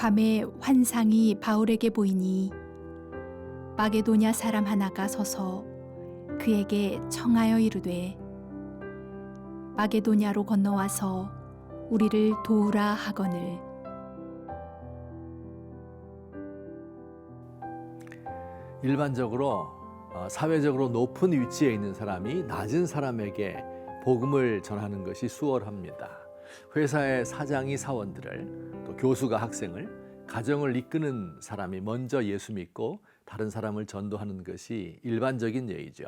밤에 환상이 바울에게 보이니 마게도냐 사람 하나가 서서 그에게 청하여 이르되 마게도냐로 건너와서 우리를 도우라 하거늘 일반적으로 어, 사회적으로 높은 위치에 있는 사람이 낮은 사람에게 복음을 전하는 것이 수월합니다. 회사의 사장이 사원들을 또 교수가 학생을 가정을 이끄는 사람이 먼저 예수 믿고 다른 사람을 전도하는 것이 일반적인 예의죠.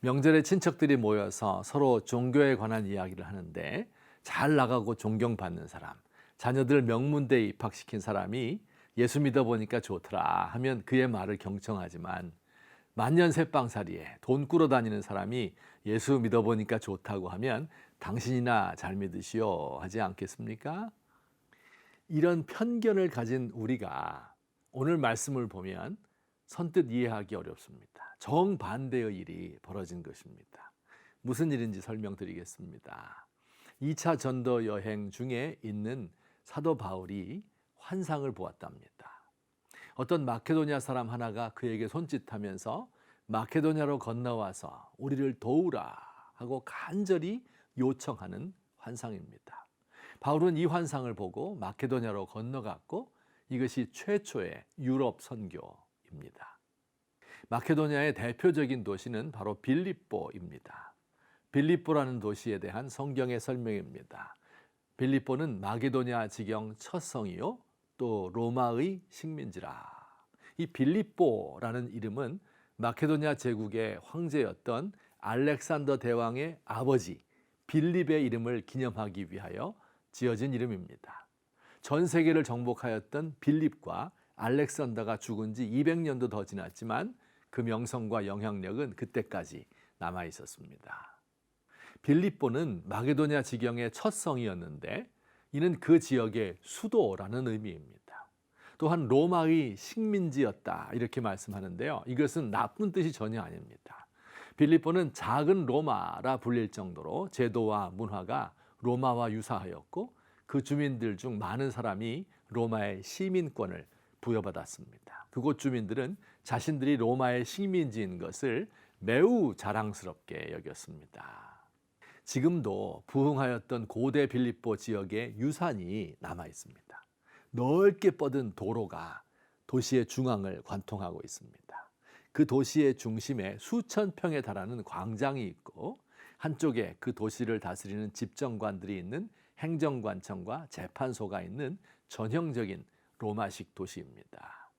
명절에 친척들이 모여서 서로 종교에 관한 이야기를 하는데 잘 나가고 존경받는 사람, 자녀들 명문대에 입학시킨 사람이 예수 믿어보니까 좋더라 하면 그의 말을 경청하지만 만년 새빵살이에 돈 꾸러 다니는 사람이 예수 믿어보니까 좋다고 하면 당신이나 잘 믿으시오 하지 않겠습니까? 이런 편견을 가진 우리가 오늘 말씀을 보면 선뜻 이해하기 어렵습니다. 정반대의 일이 벌어진 것입니다. 무슨 일인지 설명드리겠습니다. 2차 전도 여행 중에 있는 사도 바울이 환상을 보았답니다. 어떤 마케도냐 사람 하나가 그에게 손짓하면서 마케도냐로 건너와서 우리를 도우라 하고 간절히 요청하는 환상입니다. 바울은 이 환상을 보고 마케도냐로 건너갔고 이것이 최초의 유럽 선교입니다. 마케도냐의 대표적인 도시는 바로 빌립보입니다. 빌립보라는 도시에 대한 성경의 설명입니다. 빌립보는 마게도냐 지경 첫 성이요 또 로마의 식민지라. 이 빌립보라는 이름은 마케도냐 제국의 황제였던 알렉산더 대왕의 아버지 빌립의 이름을 기념하기 위하여 지어진 이름입니다. 전 세계를 정복하였던 빌립과 알렉산더가 죽은 지 200년도 더 지났지만 그 명성과 영향력은 그때까지 남아 있었습니다. 빌립보는 마게도냐 지경의 첫 성이었는데 이는 그 지역의 수도라는 의미입니다. 또한 로마의 식민지였다 이렇게 말씀하는데요. 이것은 나쁜 뜻이 전혀 아닙니다. 빌립보는 작은 로마라 불릴 정도로 제도와 문화가 로마와 유사하였고 그 주민들 중 많은 사람이 로마의 시민권을 부여받았습니다. 그곳 주민들은 자신들이 로마의 식민지인 것을 매우 자랑스럽게 여겼습니다. 지금도 부흥하였던 고대 빌립보 지역에 유산이 남아 있습니다. 넓게 뻗은 도로가 도시의 중앙을 관통하고 있습니다. 그 도시의 중심에 수천 평에 달하는 광장이 있고 한쪽에 그 도시를 다스리는 집정관들이 있는 행정관청과 재판소가 있는 전형적인 로마식 도시입니다.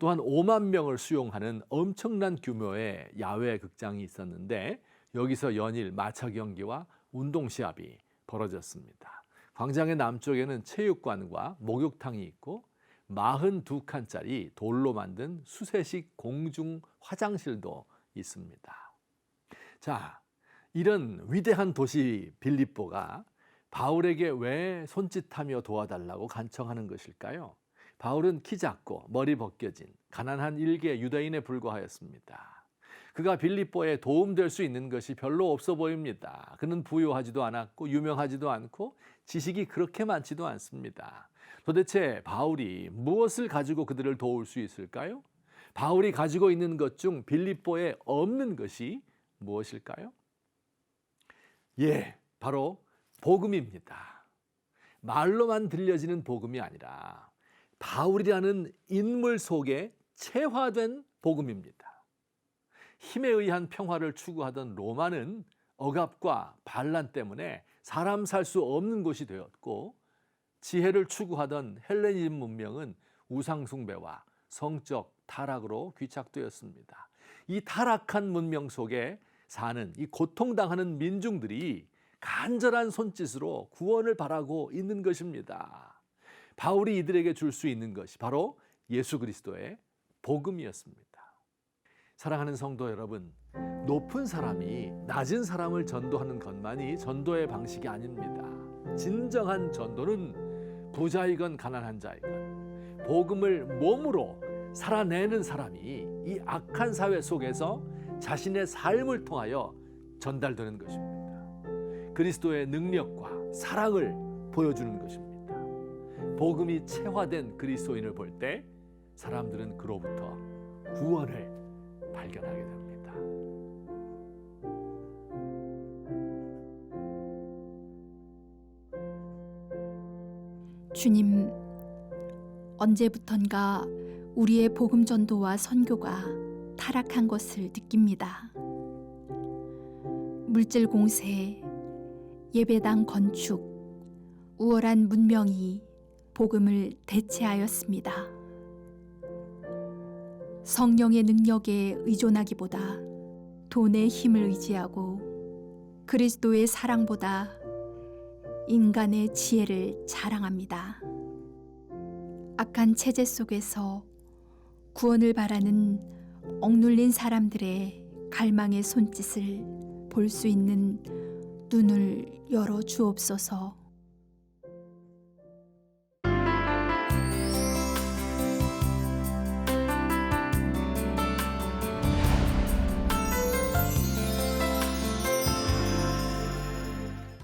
또한 5만 명을 수용하는 엄청난 규모의 야외 극장이 있었는데 여기서 연일 마차 경기와 운동 시합이 벌어졌습니다. 광장의 남쪽에는 체육관과 목욕탕이 있고 42칸짜리 돌로 만든 수세식 공중 화장실도 있습니다. 자, 이런 위대한 도시 빌립보가 바울에게 왜 손짓하며 도와달라고 간청하는 것일까요? 바울은 키 작고 머리 벗겨진 가난한 일개 유대인에 불과하였습니다. 그가 빌립보에 도움될 수 있는 것이 별로 없어 보입니다. 그는 부유하지도 않았고 유명하지도 않고 지식이 그렇게 많지도 않습니다. 도대체 바울이 무엇을 가지고 그들을 도울 수 있을까요? 바울이 가지고 있는 것 중 빌립보에 없는 것이 무엇일까요? 예, 바로 복음입니다. 말로만 들려지는 복음이 아니라 바울이라는 인물 속에 체화된 복음입니다. 힘에 의한 평화를 추구하던 로마는 억압과 반란 때문에 사람 살 수 없는 곳이 되었고 지혜를 추구하던 헬레니즘 문명은 우상숭배와 성적 타락으로 귀착되었습니다. 이 타락한 문명 속에 사는 이 고통당하는 민중들이 간절한 손짓으로 구원을 바라고 있는 것입니다. 바울이 이들에게 줄 수 있는 것이 바로 예수 그리스도의 복음이었습니다. 사랑하는 성도 여러분, 높은 사람이 낮은 사람을 전도하는 것만이 전도의 방식이 아닙니다. 진정한 전도는 부자이건 가난한 자이건 복음을 몸으로 살아내는 사람이 이 악한 사회 속에서 자신의 삶을 통하여 전달되는 것입니다. 그리스도의 능력과 사랑을 보여주는 것입니다. 복음이 체화된 그리스도인을 볼 때 사람들은 그로부터 구원을 발견하게 됩니다. 주님, 언제부턴가 우리의 복음 전도와 선교가 타락한 것을 느낍니다. 물질 공세, 예배당 건축, 우월한 문명이 복음을 대체하였습니다. 성령의 능력에 의존하기보다 돈의 힘을 의지하고 그리스도의 사랑보다 인간의 지혜를 자랑합니다. 악한 체제 속에서 구원을 바라는 억눌린 사람들의 갈망의 손짓을 볼 수 있는 눈을 열어 주옵소서.